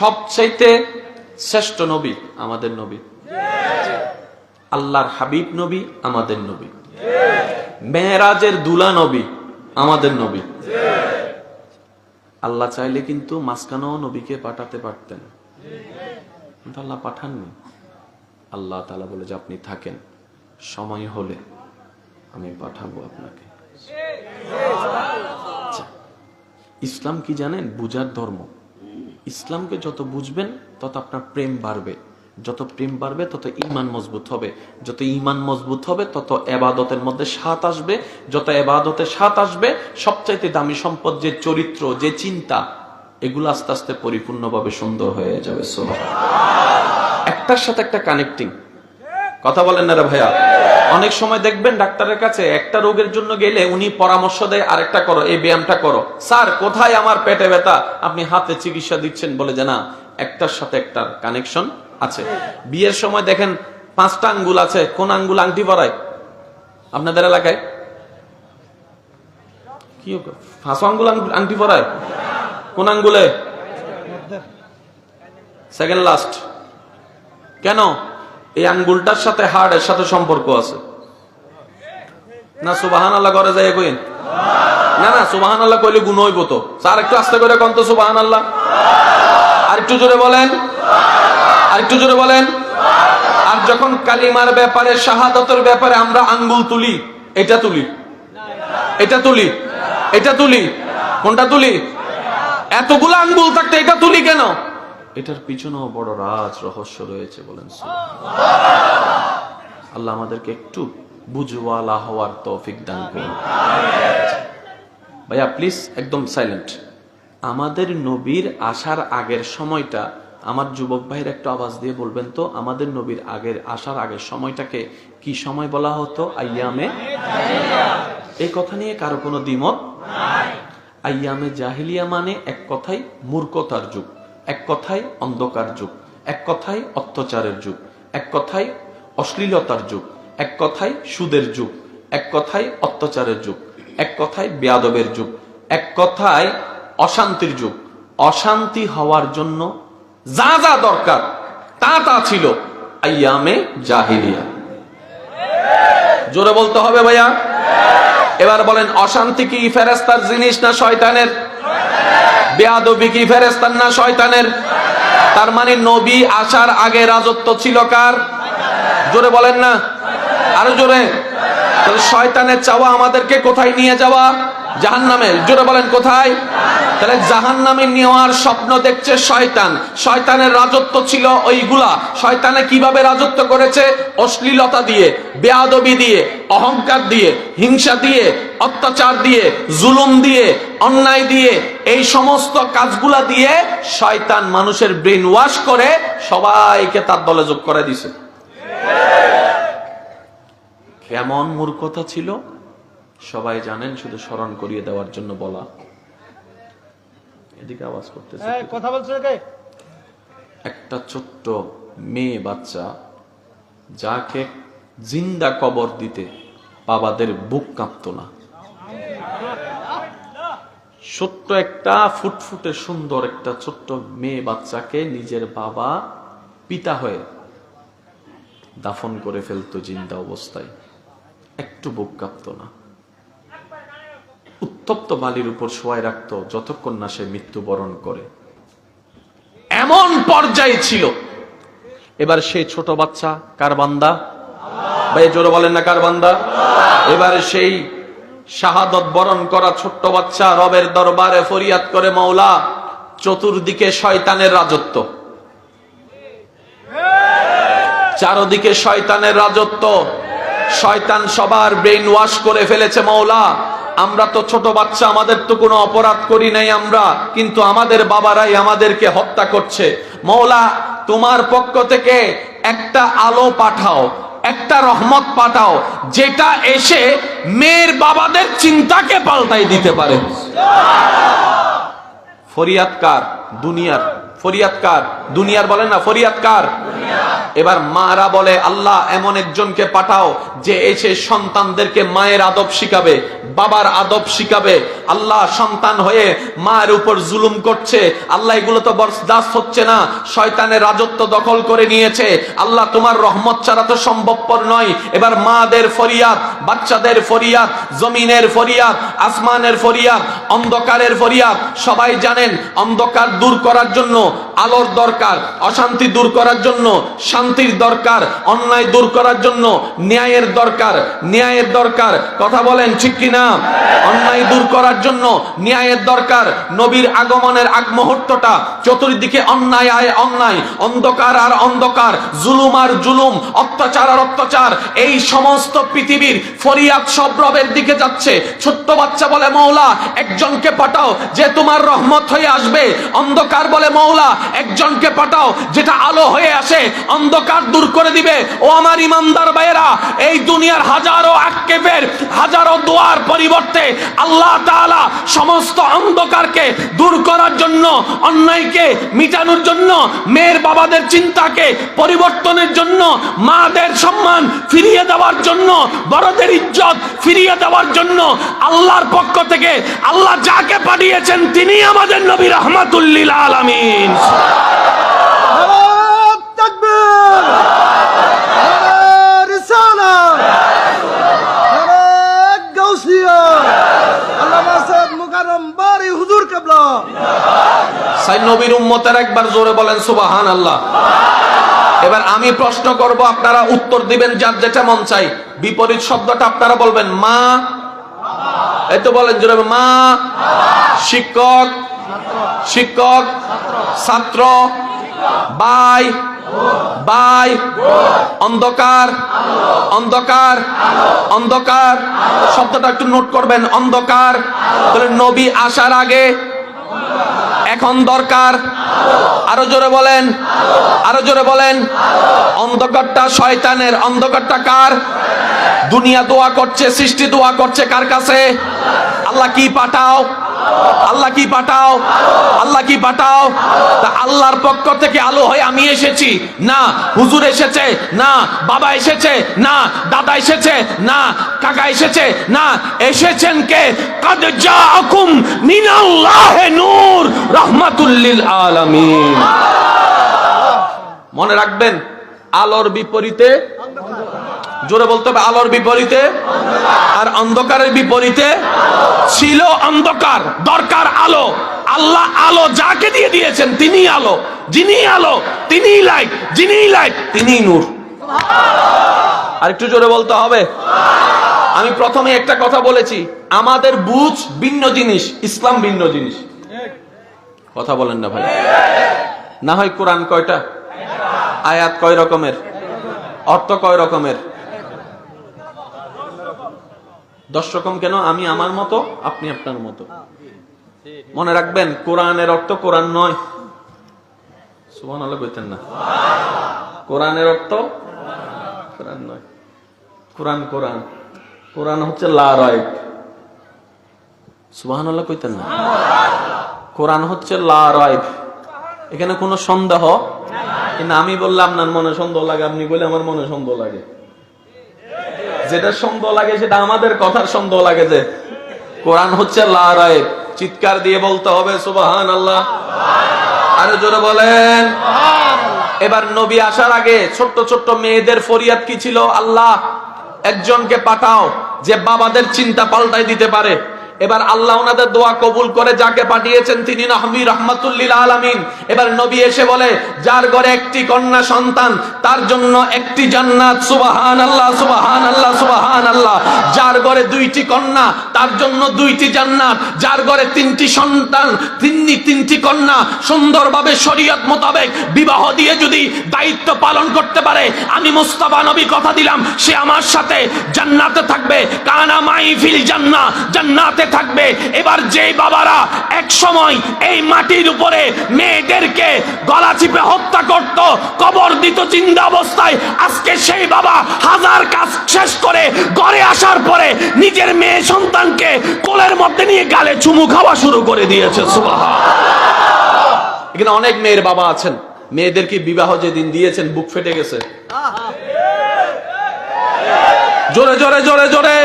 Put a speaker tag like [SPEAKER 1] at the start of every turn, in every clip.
[SPEAKER 1] সবচাইতে শ্রেষ্ঠ নবী আমাদের নবী। আল্লাহর হাবিব নবী আমাদের নবী। মেহরাজের দুলা নবী আমাদের নবী। আল্লাহ চাইলে কিন্তু মাঝখানেও নবীকে পাঠাতে পারতেন। আল্লাহ পাঠাননি। আল্লাহ তালা বলে যে আপনি থাকেন। সময় হলে আমি পাঠাবো আপনাকে। আচ্ছা, ইসলাম কি জানেন? বুজার ধর্ম। ইসলামকে যত বুঝবেন, তত আপনার প্রেম বাড়বে। যত প্রেম বাড়বে, তত ইমান মজবুত হবে। যত ইমান মজবুত হবে, তত এবাদতের মধ্যে স্বাদ আসবে। যত এবাদতে স্বাদ আসবে, সবচাইতে দামি সম্পদ যে চরিত্র, যে চিন্তা, এগুলো আস্তে আস্তে পরিপূর্ণভাবে সুন্দর হয়ে যাবে একটার সাথে একটা কানেক্টিং কথা বলেন না রে ভাইয়া? অনেক সময় দেখবেন ডাক্তারের কাছে একটা রোগের জন্য গেলে উনি পরামর্শ দেয়, আরেকটা করো, এই ব্যায়ামটা করো। স্যার, কোথায় আমার পেটে ব্যথা? আপনি হাতে চিকিৎসা দিচ্ছেন বলে যে না, একটার সাথে একটা কানেকশন আছে। বিয়ের সময় দেখেন পাঁচটা আঙ্গুল আছে, কোন আঙ্গুল আংটি পরায়? আপনাদের এলাকায়? কি ফাঁসো আঙ্গুল আংটি পরায়? কোন আঙ্গুলে? সেকেন্ড লাস্ট কেন? এই আঙ্গুলটার সাথে হার্টের সাথে সম্পর্ক আছে। না সুবাহান আল্লাহ করে যায় কইন? না না সুবাহান আল্লাহ কইলে গুণ হইব তো। স্যার, একটু আস্তে করে কন্ত সুবাহান আল্লাহ আর একটু জোরে বলেন। আর একটু জোরে বলেন। আর যখন কালিমার ব্যাপারে, শাহাদতের ব্যাপারে আমরা আঙ্গুল তুলি, এটা তুলি। এটা তুলি। এটা তুলি। কোনটা তুলি? এতগুলো আঙ্গুল থাকতে এটা তুলি কেন? এটার পিছনেও বড় রাজ রহস্য রয়েছে বলেন আল্লাহ। আমাদেরকে একটু বুঝওয়ালা হওয়ার তৌফিক দান করুন। ভাইয়া প্লিজ একদম সাইলেন্ট আমাদের নবীর আসার আগের সময়টা, আমার যুবক ভাইয়ের একটু আওয়াজ দিয়ে বলবেন তো, আমাদের নবীর আগের, আসার আগের সময়টাকে কি সময় বলা হতো? আইয়ামে এই কথা নিয়ে কারও কোনো দ্বিমত আইয়ামে জাহিলিয়া মানে এক কথায় মূর্খতার যুগ। এক কথায় অন্ধকার যুগ, এক কথায় অত্যাচারের যুগ, এক কথায় অশ্লীলতার যুগ, এক কথায় সুদের যুগ, এক কথায় অত্যাচারের যুগ, এক কথায় বেয়াদবের যুগ, এক কথায় অশান্তির যুগ। অশান্তি হওয়ার জন্য যা যা দরকার, তা তা ছিল আইয়ামে জাহিলিয়া। জোরে বলতে হবে ভাইয়া? এবার বলেন, অশান্তি কি ফেরেস্তার জিনিস না শয়তানের? বেয়াদবি কি ফেরেস্তান না শয়তানের? তার মানে নবী আসার আগে রাজত্ব ছিল কার? জোরে বলেন না। আরও জোরে। শয়তানের চাওয়া আমাদেরকে কোথায় নিয়ে যাওয়া? জাহান নামে জোরে বলেন কোথায়? তাহলে জাহান নামে নেওয়ার স্বপ্ন দেখছে শয়তান। শয়তানের রাজত্ব ছিল ওইগুলা। শয়তানে কীভাবে রাজত্ব করেছে? অশ্লীলতা দিয়ে, বেয়াদবি দিয়ে, অহংকার দিয়ে, হিংসা দিয়ে, অত্যাচার দিয়ে, জুলুম দিয়ে, অন্যায় দিয়ে, এই সমস্ত কাজগুলা দিয়ে শয়তান মানুষের ব্রেন ওয়াশ করে সবাইকে তার দলে যোগ করে দিছে। কেমন মূর্খতা ছিল? সবাই জানেন শুধু স্মরণ করিয়ে দেওয়ার জন্য বলা। এদিকে আওয়াজ করতেছে।
[SPEAKER 2] কথা বলছো
[SPEAKER 1] একটা ছোট্ট মেয়ে বাচ্চা যাকে জিন্দা কবর দিতে বাবাদের বুক কাঁপত না। ছোট্ট একটা ফুটফুটে সুন্দর একটা ছোট্ট মেয়ে বাচ্চাকে নিজের বাবা পিতা হয়ে দাফন করে ফেলতো জিন্দা অবস্থায়। একটু বুক কাঁপত না। উত্তপ্ত বালির উপর শোয়াই রাখতো যতক্ষণ না সে মৃত্যুবরণ করে। এমন পর্যায়ে ছিল। এবার সেই ছোট বাচ্চা কার বান্দা? ভাই, জোরে বলেন না কার বান্দা? এবার সেই শাহাদত বরণ করা ছোট্ট বাচ্চা রবের দরবারে ফরিয়াদ করে মৌলা চতুর্দিকে শয়তানের রাজত্ব। চারদিকে শয়তানের রাজত্ব। শয়তান সবার ব্রেইন ওয়াশ করে ফেলেছে মৌলা আমরা তো ছোট বাচ্চা, আমাদের তো কোনো অপরাধ করি নাই আমরা, কিন্তু আমাদের বাবারাই আমাদেরকে হত্যা করছে। মৌলা, তোমার পক্ষ থেকে একটা আলো পাঠাও, একটা রহমত পাঠাও, যেটা এসে মেয়ের বাবাদের চিন্তাকে পাল্টাই দিতে পারে। ফরিয়াদ কার? দুনিয়ার ফরিয়াদ দুনিয়ার বলেন না ফরিয়াদ এবার মারা বলে, আল্লাহ, এমন একজনকে পাঠাও যে এসে সন্তানদেরকে মায়ের আদব শিখাবে, বাবার আদব শিখাবে। আল্লাহ সন্তান হয়ে মায়ের উপর জুলুম করছে। আল্লাহ এগুলো তো বরদাস্ত হচ্ছে না। শয়তানের রাজত্ব দখল করে নিয়েছে। আল্লাহ তোমার রহমত ছাড়া তো সম্ভবপর নয়। এবার মাদের ফরিয়াদ, বাচ্চাদের ফরিয়াদ, জমিনের ফরিয়াদ, আসমানের ফরিয়াদ, অন্ধকারের ফরিয়াদ, সবাই জানেন, অন্ধকার দূর করার জন্য আলোর দরকার, অশান্তি দূর করার জন্য, শান্তির দরকার, অন্যায় দূর করার জন্য ন্যায়ের দরকার ন্যায়ের দরকার। কথা বলেন ঠিক কিনা? অন্যায় দূর করার জন্য ন্যায়ের দরকার। নবীর আগমনের আগ মুহূর্তটা, চতুর্দিকে অন্যায় আয় অন্যায়, অন্ধকার আর অন্ধকার, জুলুম আর জুলুম, অত্যাচার আর অত্যাচার। এই সমস্ত পৃথিবীর ফরিয়াদ সব রবের দিকে যাচ্ছে। ছোট্ট বাচ্চা বলে, মৌলা, একজনকে পাঠাও, যে তোমার রহমত হয়ে আসবে। অন্ধকার বলে মৌলা একজনকে পাঠাও, যেটা আলো হয়ে আসে, অন্ধকার দূর করে দিবে। ও আমার ইমানদার ভাইয়েরা, এই দুনিয়ার হাজারো আক্ষেপের, হাজারো দোয়ার পরিবর্তে আল্লাহ তাআলা সমস্ত অন্ধকারকে দূর করার জন্য, অন্যায়কে মিটানোর জন্য, মেয়ের বাবাদের চিন্তাকে পরিবর্তনের জন্য, মাদের সম্মান ফিরিয়ে দেওয়ার জন্য বড়দের ইজ্জত ফিরিয়ে দেওয়ার জন্য আল্লাহর পক্ষ থেকে আল্লাহ যাকে পাঠিয়েছেন তিনি আমাদের নবী রহমাতুল্লিল আলামিন। সাই নবীর উম্মতের একবার জোরে বলেন সুবাহান আল্লাহ এবার আমি প্রশ্ন করব, আপনারা উত্তর দিবেন যার যেটা মন চাই। বিপরীত শব্দটা আপনারা বলবেন, মা। এই তো বলেন জোরে, মা। শিক্ষক। শিক্ষক। ছাত্র। ভাই ভাই অন্ধকার। অন্ধকার। অন্ধকার। শব্দটা একটু নোট করবেন, অন্ধকার। তাহলে নবী আসার আগে এখন দরকার। আরও জোরে বলেন। আরও জোরে বলেন। অন্ধকারটা শয়তানের। অন্ধকারটা কার? দুনিয়া দোয়া করছে, সৃষ্টি দোয়া করছে কার কাছে? আল্লাহ কি পাঠাও? আল্লাহ কি পাঠাও? আল্লাহ কি পাঠাও? তা আল্লাহর পক্ষ থেকে আলো হয়ে আমি এসেছি। না, হুজুর এসেছে। না, বাবা এসেছে। না, দাদা এসেছে। না, কাকা এসেছে। না, এসেছেন কে? কাদ জাআকুম মিনাল্লাহি নূর। রাহমাতুল্লিল আলামিন। মনে রাখবেন, আলোর বিপরীতে জোরে বলতে হবে, আলোর বিপরীতে আর অন্ধকারের বিপরীতে ছিল অন্ধকার, দরকার আলো। আল্লাহ আলো যাকে দিয়ে দিয়েছেন তিনি আলো যিনি আলো তিনি লাইট যিনি লাইট তিনি নূর। আর একটু জোরে বলতে হবে, আমি প্রথমে একটা কথা বলেছি, আমাদের বুঝ ভিন্ন জিনিস, ইসলাম ভিন্ন জিনিস। কথা বলেন না ভাই। না হয় কোরআন কয়টা? আয়াত কয় রকমের? অর্থ কয় রকমের? দশ রকম কেন? আমি আমার মতো, আপনি আপনার মতো। মনে রাখবেন, কোরআনের অর্থ কোরআন নয়। সুমান আলো কইতেন না। কোরআনের অর্থ কোরআন নয়। কোরআন কোরআন। কোরআন হচ্ছে লা আল্লাহ কইতেন না। কোরআন হচ্ছে লা এখানে কোনো সন্দেহ? কিন্তু আমি বললাম, আপনার মনে সন্দেহ লাগে, আপনি বলে আমার মনে সন্দেহ লাগে। যেটা সন্দেহ লাগে সেটা আমাদের কথার সন্দেহ লাগে যে কোরআন হচ্ছে লা রাইব। চিৎকার দিয়ে বলতে হবে সুবাহান আল্লাহ আরও জোরে বলেন। এবার নবী আসার আগে ছোট্ট ছোট্ট মেয়েদের ফরিয়াদ কি ছিল? আল্লাহ, একজনকে পাঠাও, যে বাবাদের চিন্তা পাল্টাই দিতে পারে। এবার আল্লাহ ওনাদের দোয়া কবুল করে যাকে পাঠিয়েছেন তিনি নাহমি রহমাতুল্লিল আলামিন। এবার নবী এসে বলে, যার ঘরে একটি কন্যা সন্তান, তার জন্য একটি জান্নাত সুবাহান আল্লাহ সুবাহান আল্লাহ সুবাহান আল্লাহ যার ঘরে দুইটি কন্যা, তার জন্য দুইটি জান্নাত। যার ঘরে তিনটি সন্তান তিনটি তিনটি কন্যা। সুন্দরভাবে শরীয়ত মোতাবেক বিবাহ দিয়ে যদি দায়িত্ব পালন করতে পারে, আমি মুস্তাফা নবী কথা দিলাম, সে আমার সাথে জান্নাতে থাকবে। কানা মাই ফিল জান্না জান্নাতে থাকবে। এবার যে বাবারা এক সময় এই মাটির উপরে মেয়েদেরকে গলা চিপে হত্যা করত, কবর দিত চিন্তা অবস্থায়, আজকে সেই বাবা হাজার কাজ শেষ করে ঘরে আসার পরে নিজের মেয়ে সন্তানকে কোলের মধ্যে নিয়ে গালে চুমু খাওয়া শুরু করে দিয়েছে এখানে অনেক মেয়ের বাবা আছেন। মেয়েদেরকে বিবাহ যেদিন দিয়েছেন, বুক ফেটে গেছে? জোরে জোরে জোরে জোরে।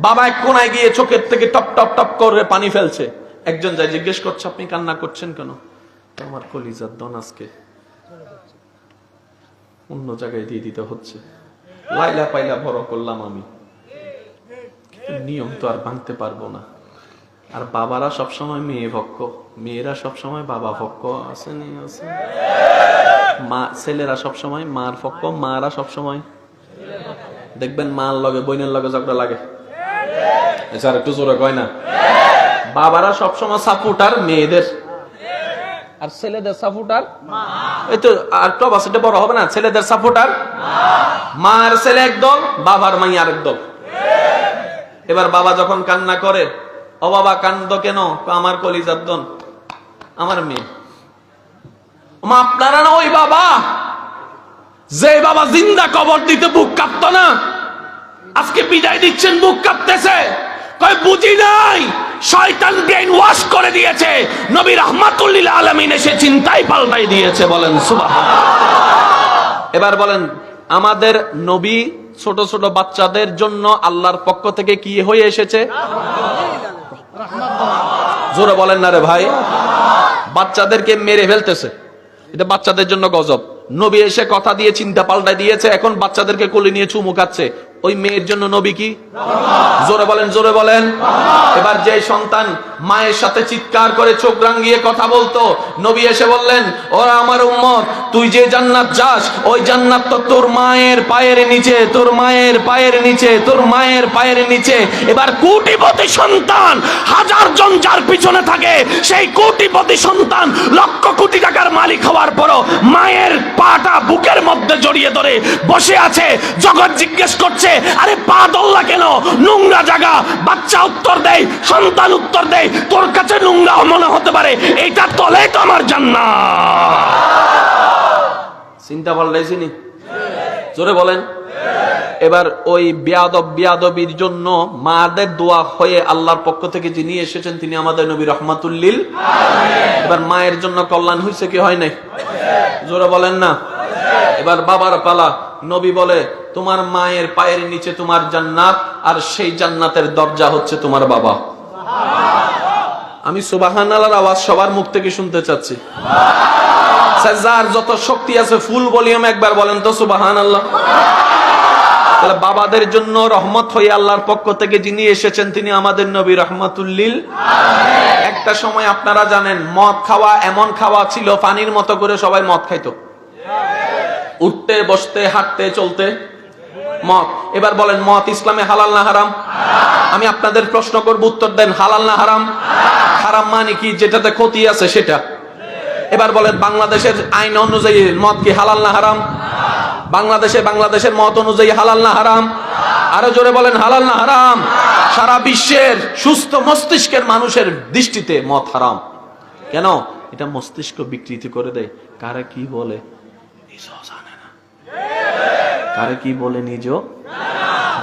[SPEAKER 1] বাবা এক কোনায় গিয়ে চোখের থেকে টপ টপ টপ করে পানি ফেলছে। একজন যায়, জিজ্ঞেস করছে, আপনি কান্না করছেন কেন? আমার কলিজার দন আজকে অন্য জায়গায় দিয়ে দিতে হচ্ছে। লাইলা পাইলা বড় করলাম আমি। নিয়ম তো আর ভাঙতে পারব না। আর বাবারা সবসময় মেয়ে ভক্ষ মেয়েরা সবসময় বাবা ভক্ষ আছে নি, আছে? মা, ছেলেরা সবসময় মার ভক্ষ মারা সবসময়। দেখবেন মার লগে বইনের লগে ঝগড়া লাগে। স্যার একটু জোরে কয় না? বাবারা সবসময় সাপোর্টার মেয়েদের। আর ছেলেদের সাপোর্টার? এই তো আর টপ আছে এটা বড় হবে না? ছেলেদের সাপোর্টার? মার ছেলে একদল বাবার মাই আরেক দল এবার বাবা যখন কান্না করে ও বাবা কান্দ কেন? আমার কলিজার দন আমার মেয়ে। মা আপনারা না ওই বাবা? যে বাবা জিন্দা কবর দিতে বুক কাঁপতো না? আজকে বিদায় দিচ্ছেন বুক কাঁপতেছে। কয় বুঝি নাই? শয়তান ব্রেন ওয়াশ করে দিয়েছে। নবী রহমাতুল্লিল আলমিন এসে চিন্তাই পাল্টাই দিয়েছে বলেন সুবাহ এবার বলেন আমাদের নবী ছোট ছোট বাচ্চাদের জন্য আল্লাহর পক্ষ থেকে কি হয়ে এসেছে? জোরে বলেন না রে ভাই। বাচ্চাদেরকে মেরে ফেলতেছে। এটা বাচ্চাদের জন্য গজব। নবী এসে কথা দিয়ে চিন্তা পাল্টাই দিয়েছে এখন বাচ্চাদেরকে কোলে নিয়ে চুমু খাচ্ছে। ওই মেয়ের জন্য নবী কি? জোরে বলেন জোরে বলেন। এবার যে সন্তান মায়ের সাথে চিৎকার করে চোখ রাঙ্গিয়ে কথা বলতো, নবী এসে বললেন, ওরা আমার উম্মত, তুই যে জান্নাত যাস, ওই জান্নাত তো তোর মায়ের পায়ের নিচে, তোর মায়ের পায়ের নিচে, তোর মায়ের পায়ের নিচে। এবার কোটিপতি সন্তান, হাজার জন যার পিছনে থাকে, সেই কোটিপতি সন্তান লক্ষ কোটি টাকার মালিক হওয়ার পরও মায়ের পাটা বুকের মধ্যে জড়িয়ে ধরে বসে আছে, জগৎ জিজ্ঞেস করছে আরে পা দল্লা কেন? নোংরা জায়গা। বাচ্চা উত্তর দেয় সন্তান উত্তর দেয় তোর কাছে নোংরা মনে হতে পারে। এইটা তলে তো আমার জান্নাত। চিন্তা পাল্টাইছিনি জোরে বলেন। এবার ওই বিয়াদব বিয়াদবির জন্য মাদের দোয়া হয়ে আল্লাহর পক্ষ থেকে যিনি এসেছেন তিনি আমাদের নবী রহমাতুল্লিল। এবার মায়ের জন্য কল্যাণ হয়েছে কি হয় নাই? জোরে বলেন না। এবার বাবার পালা। নবী বলে, তোমার মায়ের পায়ের নিচে তোমার জান্নাত, আর সেই জান্নাতের দরজা হচ্ছে তোমার বাবা। আমি সুবাহান আল্লাহর আওয়াজ সবার মুখ থেকে শুনতে চাচ্ছি। যার যত শক্তি আছে, ফুল ভলিউম একবার বলেন তো সুবাহান আল্লাহ তাহলে বাবাদের জন্য রহমত হয়ে আল্লাহর পক্ষ থেকে যিনি এসেছেন, তিনি আমাদের নবী, রহমতুল্লিল। একটা সময় আপনারা জানেন, মদ খাওয়া এমন খাওয়া ছিল, পানির মতো করে সবাই মদ খাইতো। উঠতে, বসতে, হাঁটতে, চলতে। মত এবার বলেন মত ইসলামে হালাল না হারাম? আমি আপনাদের প্রশ্ন করব, উত্তর দেন, হালাল না হারাম? হারাম মানে কি? যেটাতে ক্ষতি আছে সেটা। এবার বলেন, বাংলাদেশের আইন অনুযায়ী মদ কি হালাল না হারাম? বাংলাদেশে, বাংলাদেশের মত অনুযায়ী হালাল না হারাম? আরও জোরে বলেন, হালাল না হারাম? সারা বিশ্বের সুস্থ মস্তিষ্কের মানুষের দৃষ্টিতে মত হারাম। কেন? এটা মস্তিষ্ক বিকৃতি করে দেয়। কারে কি বলে? কারে কি বলে নিজেও?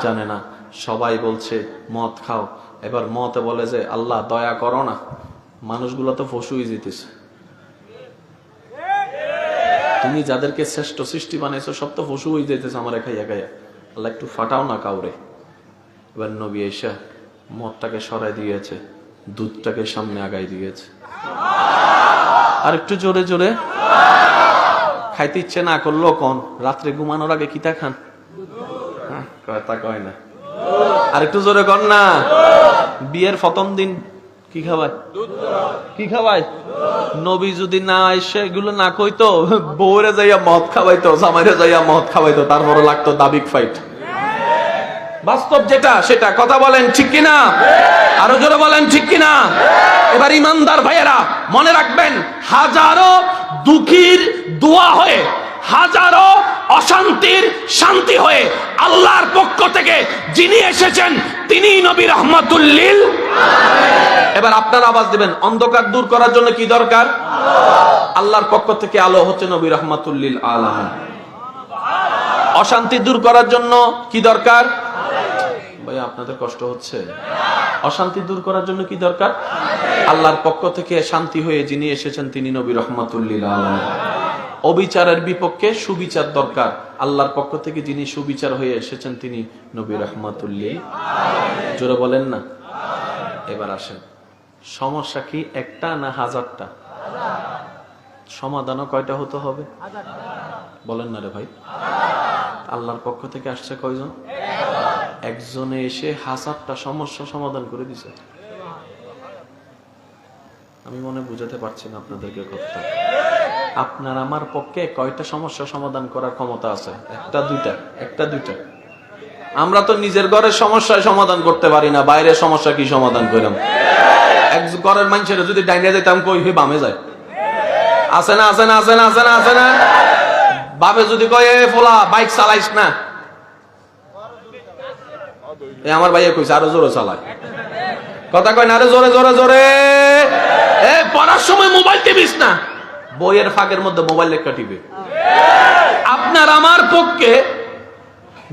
[SPEAKER 1] জানে না। সবাই বলছে, মদ খাও। এবার মতে বলে যে, আল্লাহ, দয়া করো না। মানুষগুলো তো ফসুই যেতেছে তুমি যাদেরকে শ্রেষ্ঠ সৃষ্টি বানাইছো সব তো পশু হয়ে যেতেছে আমার খাইয়া খাইয়া। আল্লাহ, একটু ফাটাও না কাউরে। এবার নবী এসা মদটাকে সরাই দিয়েছে, দুধটাকে সামনে আগাই দিয়েছে। আর একটু জোরে জোরে। খাইতে ইচ্ছে না করল কোন? রাত্রে ঘুমানোর আগে কিতা খান? হ্যাঁ, কথা কয় না। আর একটু জোরে কর না। বিয়ের প্রথম দিন কি খাওয়ায় কি খাওয়ায় নবী যদি না এসে এগুলো না কইতো বউরে যাইয়া মদ খাওয়াইতো জামাইরে যাইয়া মদ খাওয়াইতো তারপরে লাগতো দাবিক ফাইট বাস্তব যেটা সেটা কথা বলেন ঠিক কিনা? আরও জোরে বলেন ঠিক কিনা? এবার ইমানদার ভাইয়েরা মনে রাখবেন হাজারো দুঃখীর দোয়া হয়ে, হাজারো অশান্তির শান্তি হয়ে আল্লাহর পক্ষ থেকে যিনি এসেছেন তিনি নবী রহমাতুল্লিল এবার আপনার আওয়াজ দিবেন, অন্ধকার দূর করার জন্য কি দরকার? আল্লাহর পক্ষ থেকে আলো হচ্ছে নবী রহমাতুল্লিল আলম অশান্তি দূর করার জন্য কি দরকার? ভাই আপনাদের কষ্ট হচ্ছে? অশান্তি দূর করার জন্য কি দরকার? আল্লাহর পক্ষ থেকে শান্তি হয়ে যিনি এসেছেন, তিনি নবী রহমাতুল্লিল অবিচারের বিপক্ষে সুবিচার দরকার। আল্লাহর পক্ষ থেকে যিনি সুবিচার হয়ে এসেছেন, তিনি নবী রহমাতুল্লিল জোরে বলেন না? এবার আসেন। সমস্যা কি একটা না হাজারটা? সমাধানও কয়টা হতে হবে? বলেন না রে ভাই। আল্লাহর পক্ষ থেকে আসছে কয়জন? একজনে এসে হাজারটা সমস্যা সমাধান করে দিছে। আমি মনে বুঝাতে পারছি না আপনাদেরকে কথা আপনার আমার পক্ষে কয়টা সমস্যা সমাধান করার ক্ষমতা আছে? একটা, দুইটা একটা, দুইটা। আমরা তো নিজের ঘরের সমস্যায় সমাধান করতে পারি না, বাইরের সমস্যা কি সমাধান করাম এক ঘরের মানুষের যদি ডাইনে যেতাম কই হয়ে বামে যায়? আছে না আছে না আছে না আছে না আছে না? বাবে যদি কয়, এ ফোলা, বাইক চালাইস না। আমার ভাইয়া কইছে, আরও জোরে চালায়। কথা কয় না, আরে জোরে জোরে জোরে। এ, পড়ার সময় মোবাইল টিপিস না। বইয়ের ফাঁকের মধ্যে মোবাইল লেখা টিপে। আপনার আমার পক্ষে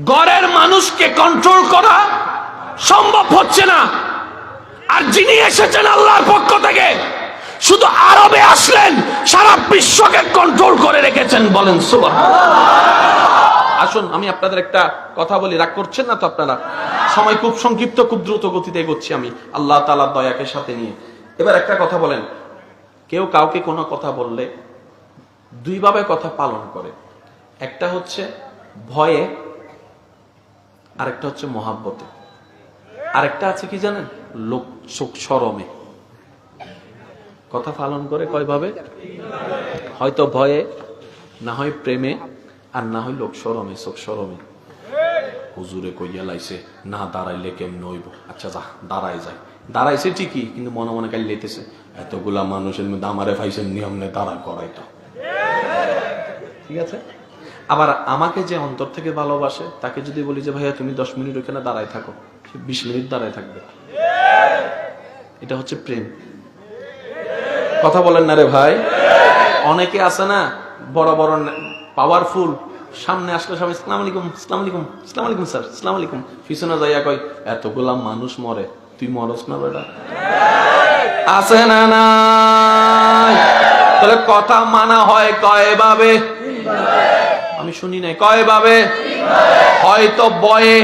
[SPEAKER 1] ঘরের মানুষকে কন্ট্রোল করা সম্ভব হচ্ছে না। আর যিনি এসেছেন আল্লাহর পক্ষ থেকে, শুধু আরবে আসলেন, সারা বিশ্বকে কন্ট্রোল করে রেখেছেন বলেন সুবাহ আসুন, আমি আপনাদের একটা কথা বলি। রাগ করছেন না তো আপনারা? সময় খুব সংক্ষিপ্ত, খুব দ্রুত গতিতে এগোচ্ছি আমি আল্লাহ তালার দয়াকে সাথে নিয়ে। এবার একটা কথা বলেন। কেউ কাউকে কোনো কথা বললে দুইভাবে কথা পালন করে। একটা হচ্ছে ভয়ে, আরেকটা হচ্ছে মহাব্বতে। আরেকটা আছে কি জানেন? লোক শোক সরমে। কথা পালন করে কয়ভাবে হয়তো ভয়ে, না হয় প্রেমে। আর না হয় লোক সরমে, চোখ সরমে। হুজুরে কইয়া লাইছে, না, দাঁড়াইলে কেমন হইব? আচ্ছা যা দাঁড়াই যায় দাঁড়াইছে ঠিকই, কিন্তু মনে মনে কাল লেতেছে এতগুলা মানুষের মধ্যে আমারে ফাইছেন নিয়ম নেই, দাঁড়া, করাই তো। ঠিক আছে? আবার আমাকে যে অন্তর থেকে ভালোবাসে, তাকে যদি বলি যে, ভাইয়া, তুমি দশ মিনিট ওখানে দাঁড়ায় থাকো। সে বিশ মিনিট দাঁড়ায় থাকবে। এটা হচ্ছে প্রেম। কথা বলেন না রে ভাই? অনেকে আছে না, বড় বড় পাওয়ারফুল। সামনে আসলে সবাই ইসলাম আলাইকুম ইসলাম আলাইকুম ইসলাম আলাইকুম, স্যার ইসলাম আলাইকুম। পিছনে যাইয়া কয় এত গোলাম মানুষ মরে, তুই মরস না বেটা? আছে না না তাহলে কথা মানা হয় কয় ভাবে আমি শুনি নাই। কয় ভাবে হয়তো বয়ে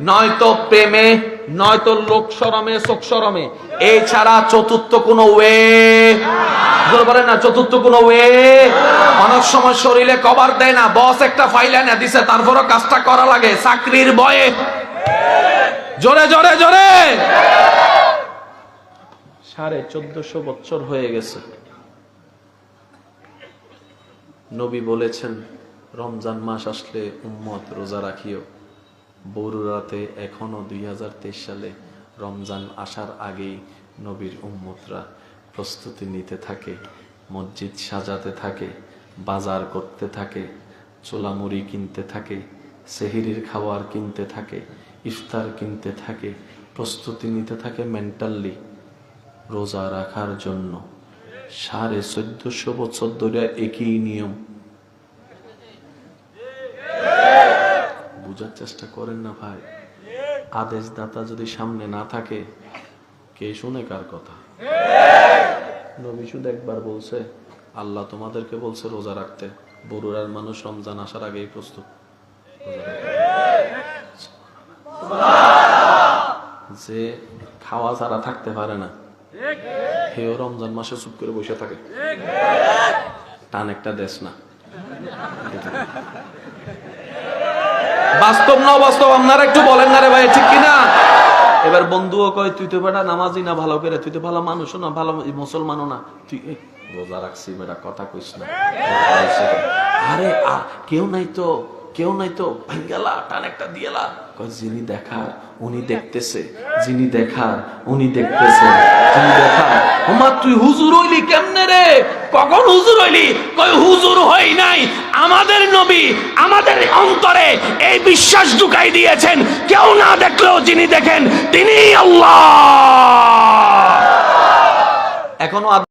[SPEAKER 1] নয়তো প্রেমে, নয়তো লোক সরমে, শোক সরমে। এই ছাড়া চতুর্থ কোন ওয়ে। বলে না, চতুর্থ কোন ওয়ে। অনেক সময় শরীরে কভার দেয় না। বস একটা ফাইল এনে দিছে, তারপরও কাজটা করা লাগে। চাকরির বয়ে। জোরে জোরে জোরে। সাড়ে চোদ্দশো বছর হয়ে গেছে। নবী বলেছেন, রমজান মাস আসলে উম্মত রোজা রাখিও। বড়ুরাতে এখনও দুই হাজার তেইশ সালে রমজান আসার আগেই নবীর উম্মতরা প্রস্তুতি নিতে থাকে, মসজিদ সাজাতে থাকে, বাজার করতে থাকে, চোলামুড়ি কিনতে থাকে, সেহিরির খাবার কিনতে থাকে, ইফতার কিনতে থাকে, প্রস্তুতি নিতে থাকে মেন্টালি রোজা রাখার জন্য। সাড়ে চোদ্দশো বছর ধরে একই নিয়ম। বুঝার চেষ্টা করেন না ভাই। আদেশ দাতা যদি সামনে না থাকে, কে শুনে কার কথা? নবী শুধু একবার বলছে, আল্লাহ তোমাদেরকে বলছে রোজা রাখতে। বরুরার মানুষ রমজান আসার আগেই প্রস্তুত। যে খাওয়া ছাড়া থাকতে পারে না হেও রমজান মাসে চুপ করে বসে থাকে। টান একটা দেশ না। বাস্তব না বাস্তব আপনারা একটু বলেন না রে ভাই ঠিক কিনা? এবার বন্ধুও কয় তুই তো বেটা নামাজি না ভালো করে তুই তো ভালো মানুষও না ভালো মুসলমানও না। তুই রোজা রাখছি বেটা কথা কইস না। আরে আ, কেউ নাই তো কেউ নাই তো ভাঙ্গালা টান একটা দিয়েলা কয় যিনি দেখার উনি দেখতেছে যিনি দেখার উনি দেখতেছে যিনি দেখার। ওমা তুই হুজুর হইলি কেমনে রে? কখন হুজুর হইলি? কই, হুজুর হই নাই। আমাদের নবী আমাদের অন্তরে এই বিশ্বাস ঢুকাই দিয়েছেন। কেউ না দেখলেও যিনি দেখেন তিনি আল্লাহ। এখনও